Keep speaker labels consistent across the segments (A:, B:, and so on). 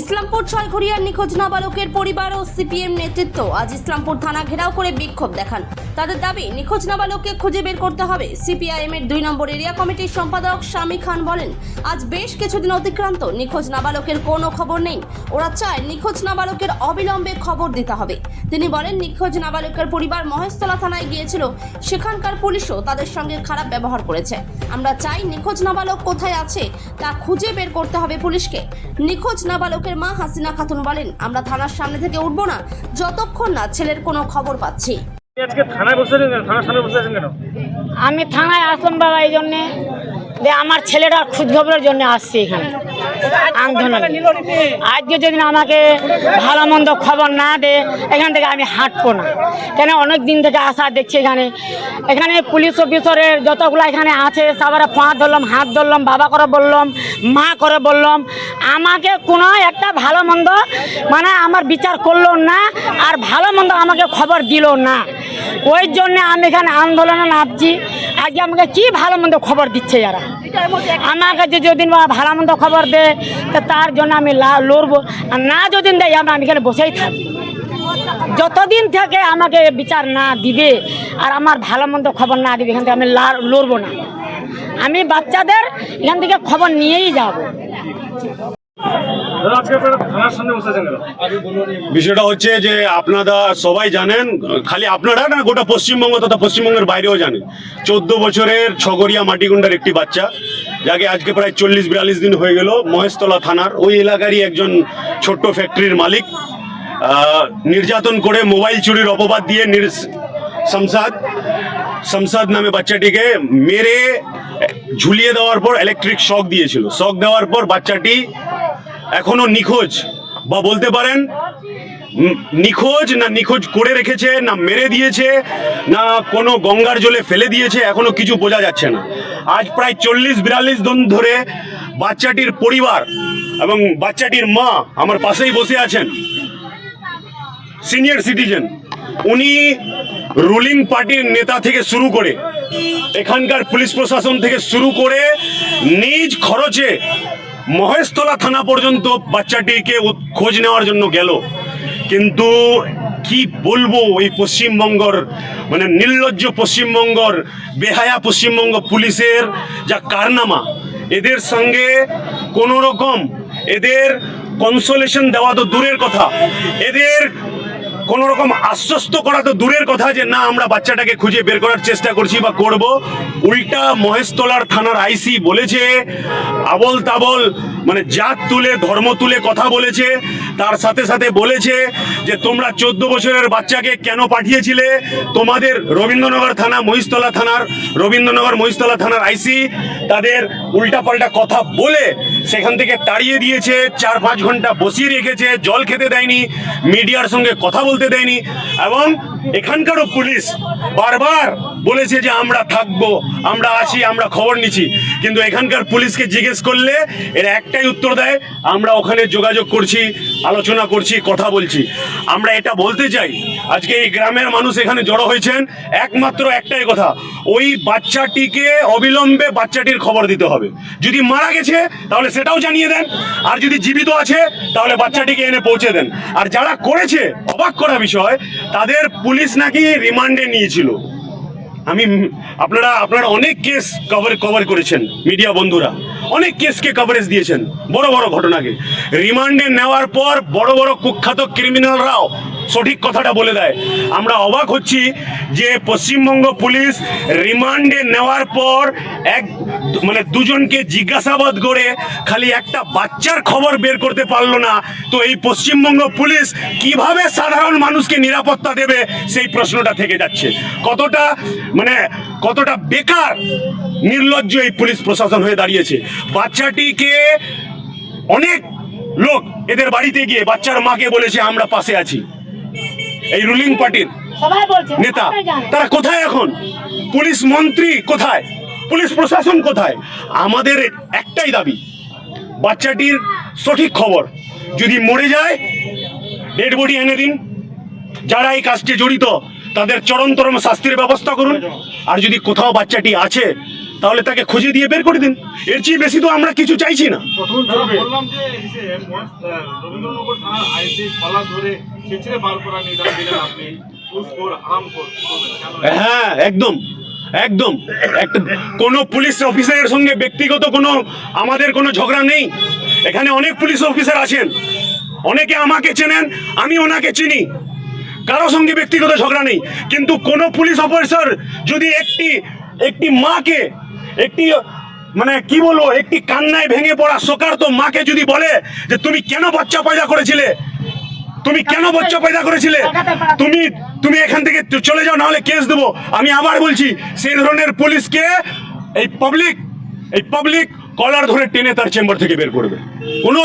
A: ইসলামপুর ছয়ঘরিয়ার নিখোঁজ নাবালকের পরিবার ও সিপিএম নেতৃত্ব। আজ ইসলামপুর থানা ঘেরাও করে বিক্ষোভ দেখান। তাদের দাবি, নিখোঁজ নাবালককে খুঁজে বের করতে হবে। সিপিআইএম এর দুই নম্বর এরিয়া কমিটির সম্পাদক শামী খান বলেন, আজ বেশ কিছুদিন অতিক্রান্ত, নিখোঁজ নাবালকের কোনো খবর নেই। ওরা চায় নিখোঁজ নাবালকের অবিলম্বে খবর দিতে হবে। তিনি বলেন, নিখোঁজ নাবালকের পরিবার মহেশতলা থানায় গিয়েছিল। সেখানকার পুলিশও তাদের সঙ্গে খারাপ ব্যবহার করেছে। আমরা চাই নিখোঁজ নাবালক কোথায় আছে, তা খুঁজে বের করতে হবে পুলিশকে। নিখোঁজ নাবালকের মা হাসিনা খাতুন বলেন, আমরা থানার সামনে থেকে উঠব না, যতক্ষণ না ছেলের কোনো খবর পাচ্ছি।
B: আজকে থানায় বসে থানার বসে
C: আমি থানায় আসলাম বাবা এই জন্যে। যে আমার ছেলেরা খোঁজ খবরের জন্য আসছি এখানে। আজকে যদি আমাকে ভালো মন্দ খবর না দে এখান থেকে আমি হাঁটবো না। কেন অনেক দিন থেকে আসা দেখছি এখানে। এখানে পুলিশ অফিসারের যতগুলো এখানে আছে, সবার পা ধরলাম, হাত ধরলাম, বাবা করে বললাম, মা করে বললাম। আমাকে কোনো একটা ভালো মন্দ মানে আমার বিচার করল না, আর ভালো মন্দ আমাকে খবর দিল না। ওই জন্য আমি এখানে আন্দোলনে নামছি। আজকে আমাকে কি ভালো মন্দ খবর দিচ্ছে যারা আমাকে যে যদি ভালো মন্দ খবর দেয় তা তার জন্য আমি লড়বো। আর না যদি দেয়, আমরা আমি এখানে বসেই থাকব। যতদিন থেকে আমাকে বিচার না দিবে, আর আমার ভালো মন্দ খবর না দিবে, এখান থেকে আমি লড়বো না। আমি বাচ্চাদের এখান থেকে খবর নিয়েই যাব।
D: বিষয়টা হচ্ছে যে আপনারা সবাই জানেন, খালি আপনারা না, গোটা পশ্চিমবঙ্গ তথা পশ্চিমবঙ্গের বাইরেও জানেন। চোদ্দ বছরের ছগরিয়া মাটিগুন্ডার একটি বাচ্চা, যাকে আজকে প্রায় চল্লিশ বিয়াল্লিশ দিন হয়ে গেল মহেশতলা থানার। ওই এলাকারই একজন ছোট্ট ফ্যাক্টরির মালিক। নির্যাতন করে মোবাইল চুরির অপবাদ দিয়ে শামসাদ শামসাদ নামে বাচ্চাটিকে মেরে ঝুলিয়ে দেওয়ার পর ইলেকট্রিক শক দিয়েছিল। শক দেওয়ার পর বাচ্চাটি এখনও নিখোঁজ? বা বলতে পারেন নিখোঁজ না নিখোঁজ করে রেখেছে, না মেরে দিয়েছে, না কোনো গঙ্গার জলে ফেলে দিয়েছে, এখনও কিছু বোঝা যাচ্ছে না। আজ প্রায় চল্লিশ বিরাল্লিশ দিন ধরে বাচ্চাটির পরিবার এবং বাচ্চাটির মা আমার পাশেই বসে আছেন, সিনিয়র সিটিজেন। উনি রুলিং পার্টির নেতা থেকে শুরু করে, এখানকার পুলিশ প্রশাসন থেকে শুরু করে নিজ খরচে মহেশতলা থানা পর্যন্ত বাচ্চাটিকে খোঁজ নেওয়ার জন্য গেল। কিন্তু কি বলব, ওই পশ্চিমবঙ্গর মানে নির্লজ্জ পশ্চিমবঙ্গর, বেহায়া পশ্চিমবঙ্গ পুলিশের যা কারনামা, এদের সঙ্গে কোনো রকম এদের কনসোলেশন দেওয়া তো দূরের কথা। এদের কোন রকম আশ্বস্ত করা তো দূরের কথা যে না, আমরা বাচ্চাটাকে খুঁজে বের করার চেষ্টা করছি বা করব। উল্টা মহেশতলার থানার আইসি বলেছে আবল তাবল মানে জাত তুলে, ধর্ম তুলে কথা বলেছে, তার সাথে সাথে বলেছে যে তোমরা চোদ্দ বছরের বাচ্চাকে কেন পাঠিয়েছিলে? তোমাদের রবীন্দ্রনগর থানা, মহিষতলা থানার, রবীন্দ্রনগর মহিষতলা থানার আইসি তাদের উল্টাপাল্টা কথা বলে সেখান থেকে তাড়িয়ে দিয়েছে, চার পাঁচ ঘণ্টা বসিয়ে রেখেছে, জল খেতে দেয়নি, মিডিয়ার সঙ্গে কথা বলতে দেয়নি এবং এখানকারও পুলিশ বারবার বলেছে যে আমরা থাকব, আমরা আছি আমরা খবর নিচ্ছি। কিন্তু এখানকার পুলিশকে জিজ্ঞেস করলে এর একটাই উত্তর দেয়, আমরা ওখানে যোগাযোগ করছি, আলোচনা করছি, কথা বলছি। আমরা এটা বলতে চাই, আজকে এই গ্রামের মানুষ এখানে জড়ো হয়েছেন, একমাত্র একটাই কথা ওই বাচ্চাটিকে অবিলম্বে বাচ্চাটির খবর দিতে হবে। যদি মারা গেছে, তাহলে সেটাও জানিয়ে দেন। আর যদি জীবিত আছে, তাহলে বাচ্চাটিকে এনে পৌঁছে দেন। আর যারা করেছে, অবাক করা বিষয়, তাদের পুলিশ নাকি রিমান্ডে নিয়েছিল। আমি, আপনারা আপনারা অনেক কেস কভার কভার করেছেন, মিডিয়া বন্ধুরা। অনেক কেসকে কভারেজ দিয়েছেন, বড় বড় ঘটনাকে। রিমান্ডে নেওয়ার পর বড় বড় কুখ্যাত ক্রিমিনালরাও সঠিক কথাটা বলে দেয়। আমরা অবাক হচ্ছি যে পশ্চিমবঙ্গ পুলিশ রিমান্ডে নেওয়ার পর এক মানে দুজনকে জিজ্ঞাসাবাদ করে খালি একটা বাচ্চার খবর বের করতে পারল না। তো এই পশ্চিমবঙ্গ পুলিশ কীভাবে সাধারণ মানুষকে নিরাপত্তা দেবে সেই প্রশ্নটা থেকে যাচ্ছে। কতটা মানে কতটা বেকার, নির্লজ্জ এই পুলিশ প্রশাসন হয়ে দাঁড়িয়েছে। বাচ্চাটিকে অনেক লোক এদের বাড়িতে গিয়ে বাচ্চার মাকে বলেছে, আমরা পাশে আছি। এই রুলিং পার্টির নেতা। তারা কোথায় এখন? পুলিশ মন্ত্রী কোথায়? পুলিশ প্রশাসন কোথায়? আমাদের একটাই দাবি বাচ্চাটির সঠিক খবর। যদি মরে যায় ডেড বডি এনে দিন। যারা এই কাজটি জড়িত তাদের চরমতরম শাস্তির ব্যবস্থা করুন। আর যদি কোথাও বাচ্চাটি আছে তাহলে তাকে খুঁজে দিয়ে বের করে দিন। এর চেয়ে বেশি তো আমরা কিছু চাইছি না। হ্যাঁ একদম একদম। একটা কোনো পুলিশ অফিসারের সঙ্গে ব্যক্তিগত কোনো আমাদের কোনো ঝগড়া নেই। এখানে অনেক পুলিশ অফিসার আছেন। অনেকে আমাকে চেনেন আমি ওনাকে চিনি। কারও সঙ্গে ব্যক্তিগত ঝগড়া নেই। কিন্তু কোনো পুলিশ অফিসার যদি একটি একটি মাকে একটি মানে কি বলব, একটি কান্নায় ভেঙে পড়া শোকার্ত মাকে যদি বলে যে তুমি কেন বাচ্চা পয়দা করেছিলে? তুমি কেন বাচ্চা পয়দা করেছিলে? তুমি তুমি এখান থেকে চলে যাও, নাহলে কেস দেবো। আমি আবার বলছি, সেই ধরনের পুলিশকে এই পাবলিক এই পাবলিক কলার ধরে টেনে তার চেম্বার থেকে বের করবে। কোনো,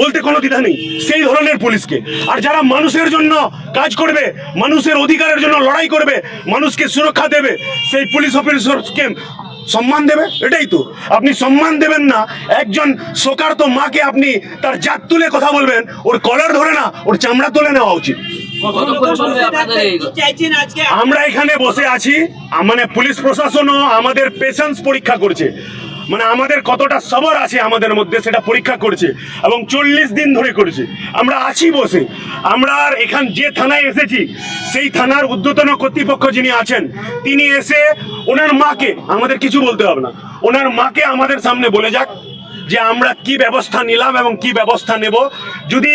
D: বলতে কোনো দ্বিধা নেই, সেই ধরনের পুলিশকে। আর যারা মানুষের জন্য কাজ করবে, মানুষের অধিকারের জন্য লড়াই করবে, মানুষকে সুরক্ষা দেবে, সেই পুলিশ অফিসারকে সম্মান দেবে? এটাই তো। আপনি সম্মান দেবেন না একজন শোকার্ত মাকে আপনি তার জাত তুলে কথা বলবেন ওর কলার ধরে না ওর চামড়া তুলে নেওয়া উচিত। আমরা এখানে বসে আছি মানে পুলিশ প্রশাসনও আমাদের পেশেন্স পরীক্ষা করছে। মানে আমাদের কতটা সবর আছে আমাদের মধ্যে সেটা পরীক্ষা করছে এবং চল্লিশ দিন ধরে করেছে। আমরা আছি বসে। আমরা আর এখান যে থানায় এসেছি, সেই থানার ঊর্ধ্বতন কর্তৃপক্ষ যিনি আছেন, তিনি এসে ওনার মাকে, আমাদের কিছু বলতে হবে না, ওনার মাকে আমাদের সামনে বলে যাক যে আমরা কি ব্যবস্থা নিলাম এবং কি ব্যবস্থা নেব। যদি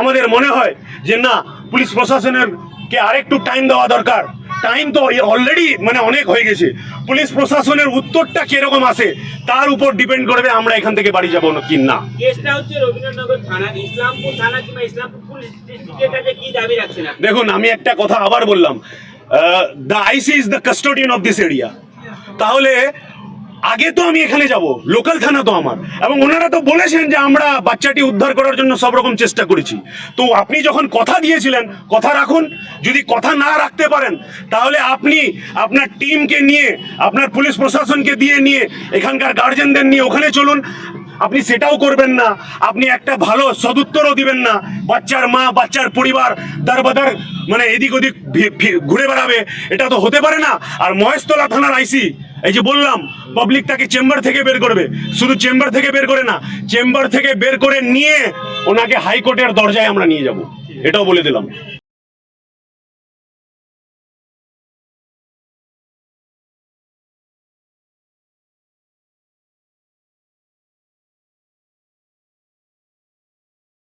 D: আমাদের মনে হয় যে না, পুলিশ প্রশাসনের কে আরেকটু টাইম দেওয়া দরকার টাইম তো অলরেডি মানে অনেক হয়ে গেছে। পুলিশ প্রশাসনের উত্তরটা কীরকম আসে তার উপর ডিপেন্ড করবে আমরা এখান থেকে বাড়ি যাব না কি না।
E: কেসটা হচ্ছে রবীন্দ্রনগর থানা ইসলামপুর থানা কিংবা ইসলামপুর পুলিশ ডিস্ট্রিক্টের কি দাবি রাখছেন আপনি?
D: দেখুন আমি একটা কথা আবার বললাম the IC is the custodian of this area তাহলে আগে তো আমি এখানে যাব লোকাল থানা তো আমার। এবং ওনারা তো বলেছেন যে আমরা বাচ্চাটি উদ্ধার করার জন্য সব রকম চেষ্টা করেছি। তো আপনি যখন কথা দিয়েছিলেন, কথা রাখুন। যদি কথা না রাখতে পারেন, তাহলে আপনি আপনার টিমকে নিয়ে, আপনার পুলিশ প্রশাসনকে দিয়ে নিয়ে, এখানকার গার্জেনদের নিয়ে ওখানে চলুন। আপনি সেটাও করবেন না। আপনি একটা ভালো সদুত্তরও দিবেন না। বাচ্চার মা, বাচ্চার পরিবার দারবাদার মানে এদিক ওদিক ঘুরে বেড়াবে। এটা তো হতে পারে না। আর মহেশতলা থানার আইসি, এই যে বললাম পাবলিক তাকে চেম্বার থেকে বের করবে। শুধু চেম্বার থেকে বের করে না, চেম্বার থেকে বের করে নিয়ে ওনাকে হাইকোর্টের দরজায় আমরা নিয়ে যাব। এটাও বলে দিলাম।